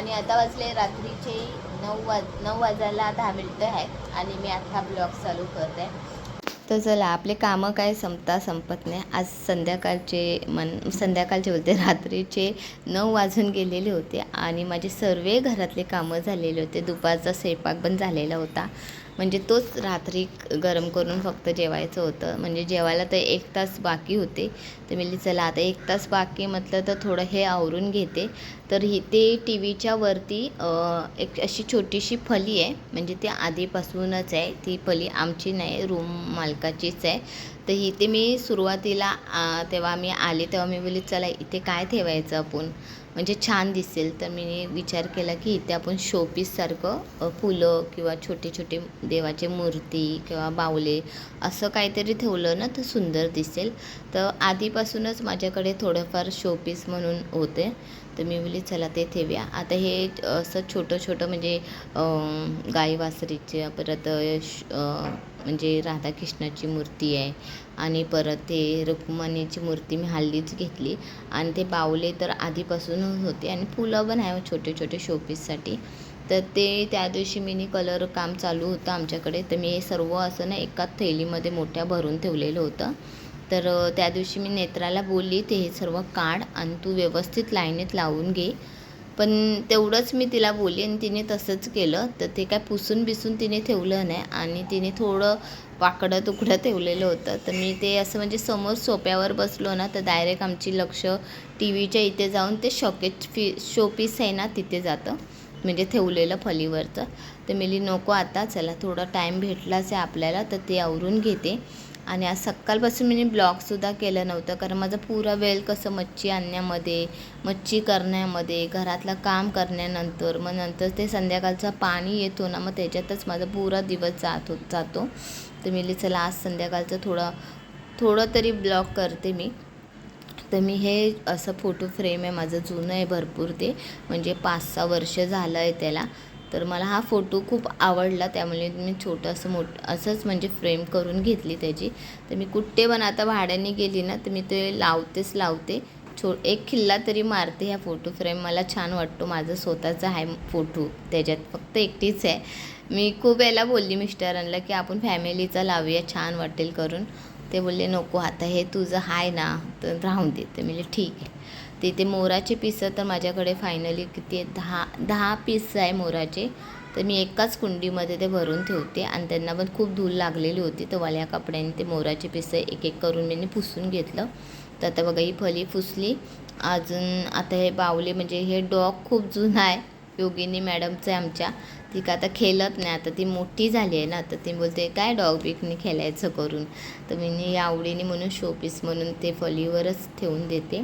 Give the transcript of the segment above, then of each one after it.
आणि आता वाजले रात्रीचे नऊ वाज नऊ वाजायला दहा मिनटं आहेत आणि मी आता ब्लॉग चालू करते. तर चला आपले कामं काय संपता संपत नाही. आज संध्याकाळचे मन संध्याकाळचे बोलते रात्रीचे नऊ वाजून गेलेले होते आणि माझे सर्व घरातले कामं झालेले होते. दुपारचा स्वयंपाक पण झालेला होता. म्हणजे तोच रात्री गरम करून फक्त जेवायचं होतं. म्हणजे जेवायला तर एक तास बाकी होते. तर मी चला आता एक तास बाकी म्हटलं तर थोडं हे आवरून घेते. तर ही ते टी व्हीच्या वरती एक अशी छोटीशी फली आहे. म्हणजे ती आधीपासूनच आहे. ती फली आमची नाही रूम मालकाचीच आहे. तर इथे मी सुरुवातीला तेव्हा मी आले तेव्हा मी बोलली चला इथे काय ठेवायचं आपण? म्हणजे छान दिसेल. तर मी विचार केला की इथे आपण शोपीससारखं फुलं किंवा छोटे छोटे देवाचे मूर्ती किंवा बावले असं काहीतरी ठेवलं ना तर सुंदर दिसेल. तर आधीपासूनच माझ्याकडे थोडंफार शोपीस म्हणून होते. तर मी बोलली चला ते ठेवूया आता हे असं छोटं छोटं म्हणजे गाई वासरीचे परत श- म्हणजे राधाकृष्णाची मूर्ती आहे. आणि परत ते रुक्मिणीची मूर्ती मी हल्लीच घेतली. आणि ते बावले तर आधीपासूनच होते आणि फुलं पण आहे छोटे छोटे शोपीससाठी तर ते त्या दिवशी मी कलर काम चालू होतं आमच्याकडे. तर मी हे सर्व असं ना एकाच थैलीमध्ये मोठ्या भरून ठेवलेलं होतं. तर त्या दिवशी मी नेत्राला बोलली ते हे सर्व काढ आणि तू व्यवस्थित लाईनीत लावून घे. पण तेवढंच मी तिला बोलली आणि तिने तसंच केलं. तर ते काय पुसून बिसून तिने ठेवलं नाही आणि तिने थोडं वाकडं तुकडं ठेवलेलं होतं. तर मी ते असं म्हणजे समोर सोप्यावर बसलो ना तर डायरेक्ट आमची लक्ष टी व्हीच्या इथे जाऊन ते शॉकेट फी शोपीस आहे ना तिथे जातं. म्हणजे ठेवलेलं फलीवरचं. तर मिली नको आता चला थोडा टाईम भेटलाच आहे आपल्याला तर ते आवरून घेते. आणि आज सकाळपासून मी ब्लॉगसुद्धा केलं नव्हतं. कारण माझा पुरा वेळ कसं मच्छी आणण्यामध्ये मच्छी करण्यामध्ये घरातलं काम करण्यानंतर मग नंतर ते संध्याकाळचं पाणी येतो ना मग त्याच्यातच माझा पुरा दिवस जात होत जातो. तर मी चला आज संध्याकाळचं थोडं थोडं तरी ब्लॉग करते मी. तर मी हे असं फोटो फ्रेम आहे माझं जुनं आहे भरपूर ते. म्हणजे पाच सहा वर्ष झालं आहे त्याला. तर मला हा फोटो खूप आवडला त्यामुळे मी छोटं असं मोठं असंच म्हणजे फ्रेम करून घेतली त्याची. तर मी कुठे पण आता भाड्याने गेली ना तर मी ते लावतेच लावते. छो एक खिल्ला तरी मारते ह्या फोटो फ्रेम. मला छान वाटतो माझं स्वतःचा आहे फोटो त्याच्यात फक्त एकटीच आहे. मी खूप वेळेला बोलली मिस्टरांना की आपण फॅमिलीचा लावूया छान वाटेल करून. ते बोलले नको आता हे तुझं आहे ना तर राहून दे. तर मी ठीक आहे. ते ते मोराचे पिसं तर माझ्याकडे फायनली किती आहे दहा दहा पीस आहे मोराचे. तर मी एकाच कुंडीमध्ये ते भरून ठेवते आणि त्यांना पण खूप धूल लागलेली होती. तर वाल्या कपड्याने ते मोराचे पिसं एक एक करून मी पुसून घेतलं. तर आता बघा ही फली पुसली. अजून आता हे बावले म्हणजे हे डॉग खूप जुनं आहे. योगिनी मॅडमचं आहे आमच्या. ती का आता खेळत नाही. आता ती मोठी झाली आहे ना तर ती बोलते काय डॉग बिकनी खेळायचं करून? तर मी आवडीने म्हणून शोपीस म्हणून ते फलीवरच ठेवून देते.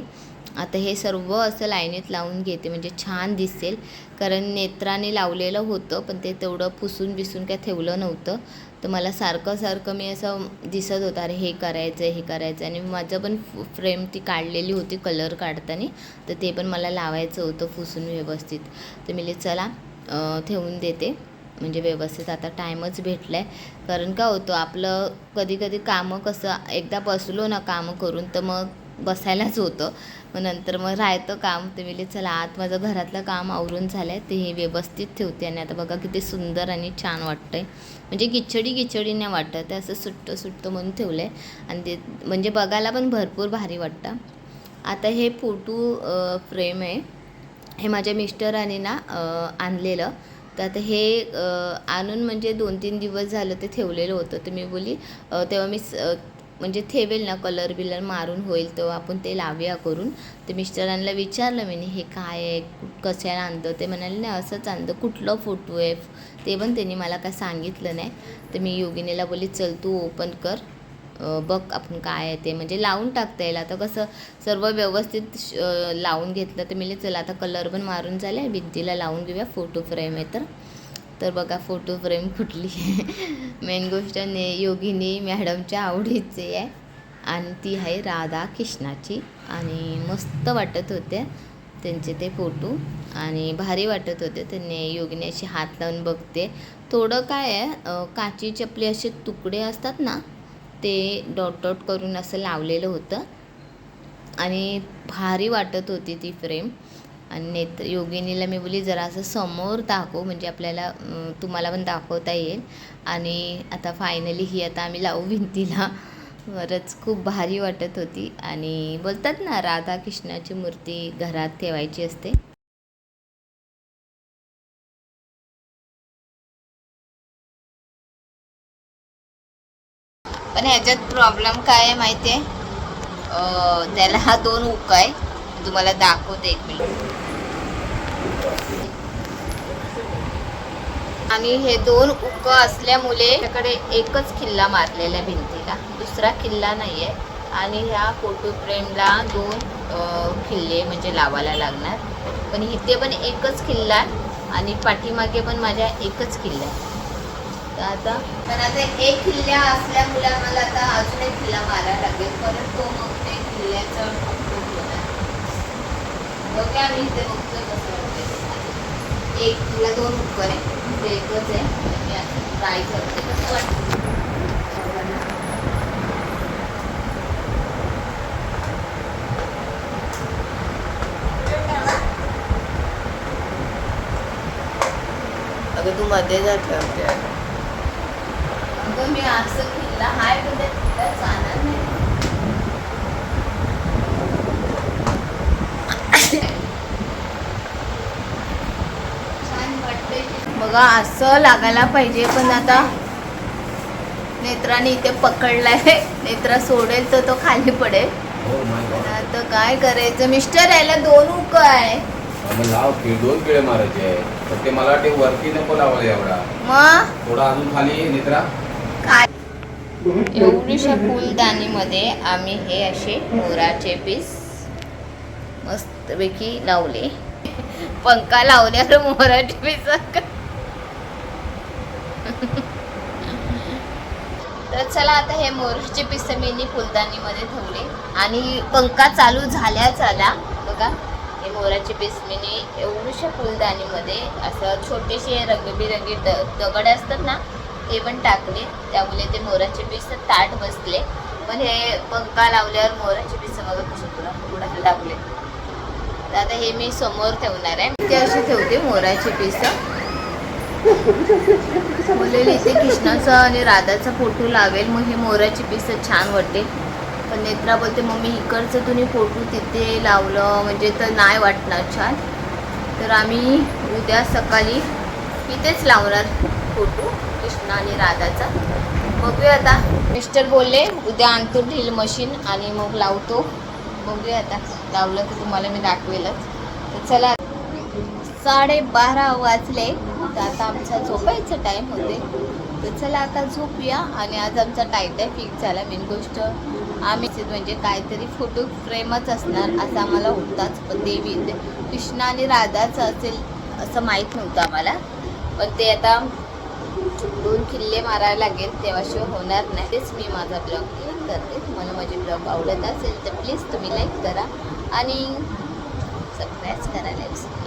आता हे सर्व असं लाईनीत लावून घेते म्हणजे छान दिसेल. कारण नेत्राने लावलेलं होतं पण ते तेवढं पुसून बिसून काय ठेवलं नव्हतं. तर मला सारखं सारखं मी असं दिसत होतं अरे हे करायचं हे करायचं आणि माझं पण फ्रेम ती काढलेली होती कलर काढताना तर ते पण मला लावायचं होतं पुसून व्यवस्थित. तर मी चला ठेवून देते. म्हणजे व्यवस्थित आता टाईमच भेटला आहे कारण का होतं आपलं कधी कधी कामं कसं एकदा बसलो ना कामं करून तर मग बसायलाच होतं. मग नंतर मग राहतं काम. ते मिले चला आत माझं घरातलं काम आवरून झालं आहे ते हे व्यवस्थित ठेवते आणि आता बघा किती सुंदर आणि छान म्हणजे वाटतं आहे म्हणजे गिचडी गिचडी नाही वाटत. ते असं सुट्टं सुट्टं म्हणून ठेवलं आहे आणि ते म्हणजे बघायला पण भरपूर भारी वाटतं. आता हे फोटो फ्रेम आहे. हे माझ्या मिस्टरांनी ना आणलेलं. तर आता हे आणून म्हणजे दोन तीन दिवस झालं ते ठेवलेलं होतं. तर मी बोली तेव्हा मी स- म्हणजे ठेवेल ना कलर बिलर मारून होईल तो आपण ते लावूया करून. ते मिस्टरांना विचारलं मी हे काय आहे? कशाला आणतं ते म्हणाले नाही असंच आणतं कुठलं फोटो आहे? ते पण त्यांनी मला काय सांगितलं नाही. तर मी योगिनीला बोली चल तू ओपन कर. बघ आपण काय आहे ते. म्हणजे लावून टाकता येईल. आता कसं सर्व व्यवस्थित श- लावून घेतलं तर मी चला आता कलर पण मारून झाले भिंतीला लावून घेऊया फोटो फ्रेम आहे तर. तर बघा फोटो फ्रेम कुठली मेन गोष्ट ने योगिनी मॅडमच्या आवडीचे आहे. आणि ती आहे राधा कृष्णाची. आणि मस्त वाटत होते त्यांचे ते फोटो. आणि भारी वाटत होते त्यांनी योगिनी अशी हात लावून बघते. थोडं काय आहे काची काचीचे आपले असे तुकडे असतात ना ते डॉट डॉट करून असं लावलेलं होतं. आणि भारी वाटत होती ती फ्रेम. आणि नेत्र योगिनीला मी बोली जरा असं समोर दाखव म्हणजे आपल्याला तुम्हाला पण दाखवता येईल. आणि आता फायनली ही आता आम्ही लावू भिंतीला. खरंच खूप भारी वाटत होती. आणि बोलतात ना राधा कृष्णाची मूर्ती घरात ठेवायची असते. पण ह्याच्यात प्रॉब्लेम काय आहे माहिती आहे त्याला हा दोन उकाय आहे. तुम्हाला दाखवते एक मिनिट आणि हे दोन उक असल्यामुळे त्याकडे एकच किल्ला मारलेला आहे भिंतीला. दुसरा किल्ला नाही आहे आणि ह्या फोटो फ्रेमला दोन किल्ले म्हणजे लावायला लागणार. पण इथे पण एकच किल्ला आहे आणि पाठीमागे पण माझ्या एकच किल्ला आहे. तर आता पण आता एक किल्ला असल्यामुळे आम्हाला आता अजून एक किल्ला मारायला लागेल. तो मग ते किल्ल्याचं आम्ही इथे बघतोय कसं वाटतंय एक किल्ला दोन उपर आहे ते एकच आहे. मी आता ट्राय करते कसं वाटतं? अगं तू मध्ये जा ठेवते अगं मी असं किल्ला हाय पण त्या किल्ल्यात जाणार नाही छान वाटतंय बघा असं लागायला पाहिजे. पण आता नेत्राने इथे पकडलाय. नेत्रा सोडेल तर तो खाली पडेल. पण आता काय करायचं? मिस्टर यायला दोन उक आहे. लाव दोन किळे मारायचे पण ते मला वाटते वरती नको लावायला एवढा. मग? थोडा अजून खाली निद्रा काय एवढीशा फुलदाणीमध्ये आम्ही हे असे मोराचे पीस मस्तपैकी लावले. पंखा लावल्यावर मोराचे पीस तर चला आता हे मोरचे पीस मी फुलदाणीमध्ये ठेवले. आणि पंखा चालू झाल्या झाल्या. बघा हे मोराचे पीस मी नी एवढ्याशा फुलदाणीमध्ये असं छोटेसे रंगबिरंगी द दगड असतात ना ते पण टाकले. त्यामुळे ते मोराचे पीस ताट बसले. पण हे पंखा लावल्यावर मोराचे पीस बघा कसे उडायला लागले तर आता हे मी समोर ठेवणार आहे. ते असे ठेवते मोराचे पीस. मुलेले इथे कृष्णाचा आणि राधाचा फोटो लावेल मग हे मोराची पीस छान वाटते. पण नेत्रा बोलते मम्मी इकडचं तुम्ही फोटो तिथे लावलं म्हणजे तर नाही वाटणार छान. तर आम्ही उद्या सकाळी इथेच लावणार फोटो कृष्णा आणि राधाचा. बघूया आता. मिस्टर बोलले उद्या आणतो ड्रिल मशीन आणि मग लावतो. बघूया आता लावलं तर तुम्हाला मी दाखवेलच. तर चला साडेबारा वाजले. तर आता आमचा झोपायचा टाईम होते. तर चला आता झोपूया आणि आज आमचा टाईम आहे फिक्स झाला मेन गोष्ट. आम्ही म्हणजे काहीतरी फोटो फ्रेमच असणार असं आम्हाला होताच पण देवी कृष्णा आणि राधाचं असेल असं माहीत नव्हतं आम्हाला. पण ते आता दोन किल्ले मारायला लागेल तेव्हाशिवाय होणार नाही. तेच मी माझा ब्लॉग क्लिक करते. तुम्हाला माझे ब्लॉग आवडत असेल तर प्लीज तुम्ही लाईक करा आणि सबस्क्राईब करायला विसरू